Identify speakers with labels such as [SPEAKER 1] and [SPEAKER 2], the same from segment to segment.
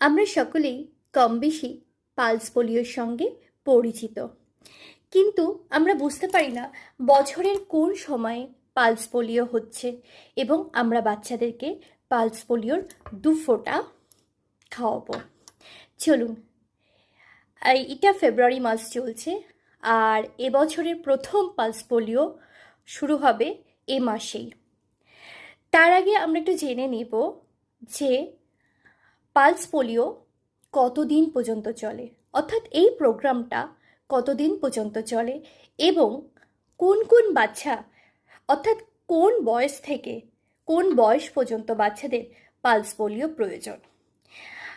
[SPEAKER 1] আমরা সকলেই কম বেশি পালস পোলিওর সঙ্গে পরিচিত। কিন্তু আমরা বুঝতে পারি না বছরের কোন সময়ে পালস পোলিও হচ্ছে এবং আমরা বাচ্চাদেরকে পালস পোলিওর দু ফোঁটা খাওয়াবো। চলুন এটা ফেব্রুয়ারি মাস চলছে আর এবছরের প্রথম পালস পোলিও শুরু হবে এ মাসেই। তার আগে আমরা একটু জেনে নেব যে পালস পোলিও কতদিন পর্যন্ত চলে? অর্থাৎ এই প্রোগ্রামটা কতদিন পর্যন্ত চলে? এবং কোন কোন বাচ্চা, অর্থাৎ কোন বয়স থেকে কোন বয়স পর্যন্ত বাচ্চাদের পালস পোলিও প্রয়োজন?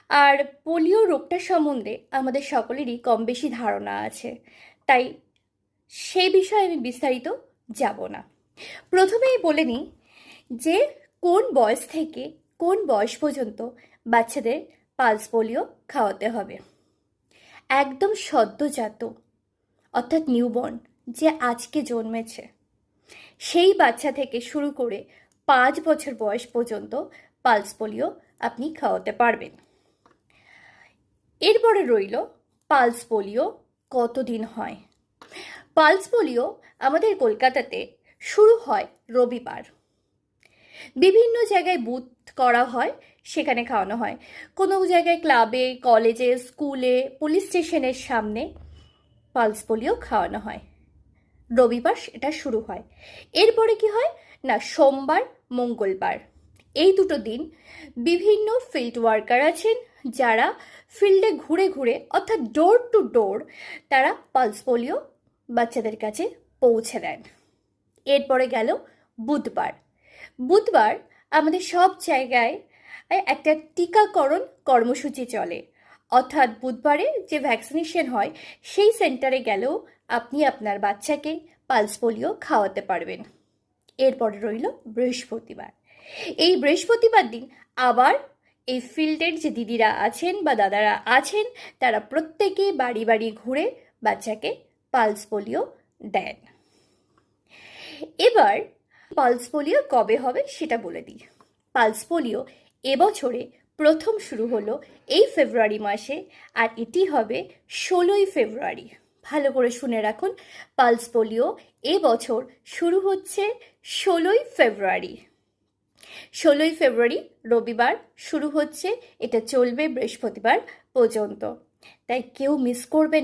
[SPEAKER 1] আর পোলিও রোগটা সম্বন্ধে আমাদের সকলেরই কম বেশি ধারণা আছে। তাই সেই বিষয়ে আমি বিস্তারিত যাব না। প্রথমেই বলে নিই যে কোন বয়স থেকে কোন বয়স পর্যন্ত বাচ্চাদের পালস পোলিও খাওয়াতে হবে? একদম সদ্যজাত, অর্থাৎ নিউবর্ন, যে আজকে জন্মেছে। সেই বাচ্চা থেকে শুরু করে পাঁচ বছর বয়স পর্যন্ত পালস পোলিও আপনি খাওয়াতে পারবেন। এরপরে রইল পালস পোলিও কতদিন হয়? পালস পোলিও আমাদের কলকাতাতে শুরু হয় রবিবার। বিভিন্ন জায়গায় বুথ করা হয়, সেখানে খাওয়ানো হয়। কোনো জায়গায় ক্লাবে কলেজে স্কুলে পুলিশ স্টেশনের সামনে পালস পোলিও খাওয়ানো হয়। রবিবার এটা শুরু হয়। এরপরে কি হয়? না, সোমবার, মঙ্গলবার। এই দুটো দিন বিভিন্ন ফিল্ড ওয়ার্কার আছেন, যারা ফিল্ডে ঘুরে ঘুরে, অর্থাৎ ডোর টু ডোর তারা পালস পোলিও বাচ্চাদের কাছে পৌঁছে দেন। এরপরে গেল বুধবার। বুধবার আমাদের সব জায়গায় একটা টিকাকরণ কর্মসূচি চলে। অর্থাৎ বুধবারে যে ভ্যাকসিনেশন হয়, সেই সেন্টারে গেলেও আপনি আপনার বাচ্চাকে পালস পোলিও খাওয়াতে পারবেন। এরপরে রইল বৃহস্পতিবার। এই বৃহস্পতিবার দিন আবার এই ফিল্ডের যে দিদিরা আছেন বা দাদারা আছেন, তারা প্রত্যেকে বাড়ি বাড়ি ঘুরে বাচ্চাকে পালস পোলিও দেন। এবার পালস পোলিও কবে হবে সেটা বলে দিই। পালস পোলিও এবছরে প্রথম শুরু হলো এই ফেব্রুয়ারি মাসে আর এটি হবে ষোলোই ফেব্রুয়ারি। ভালো করে শুনে রাখুন, পালস পোলিও এবছর শুরু হচ্ছে ষোলোই ফেব্রুয়ারি। ষোলোই ফেব্রুয়ারি রবিবার শুরু হচ্ছে, এটা চলবে বৃহস্পতিবার পর্যন্ত। তাই কেউ মিস করবেন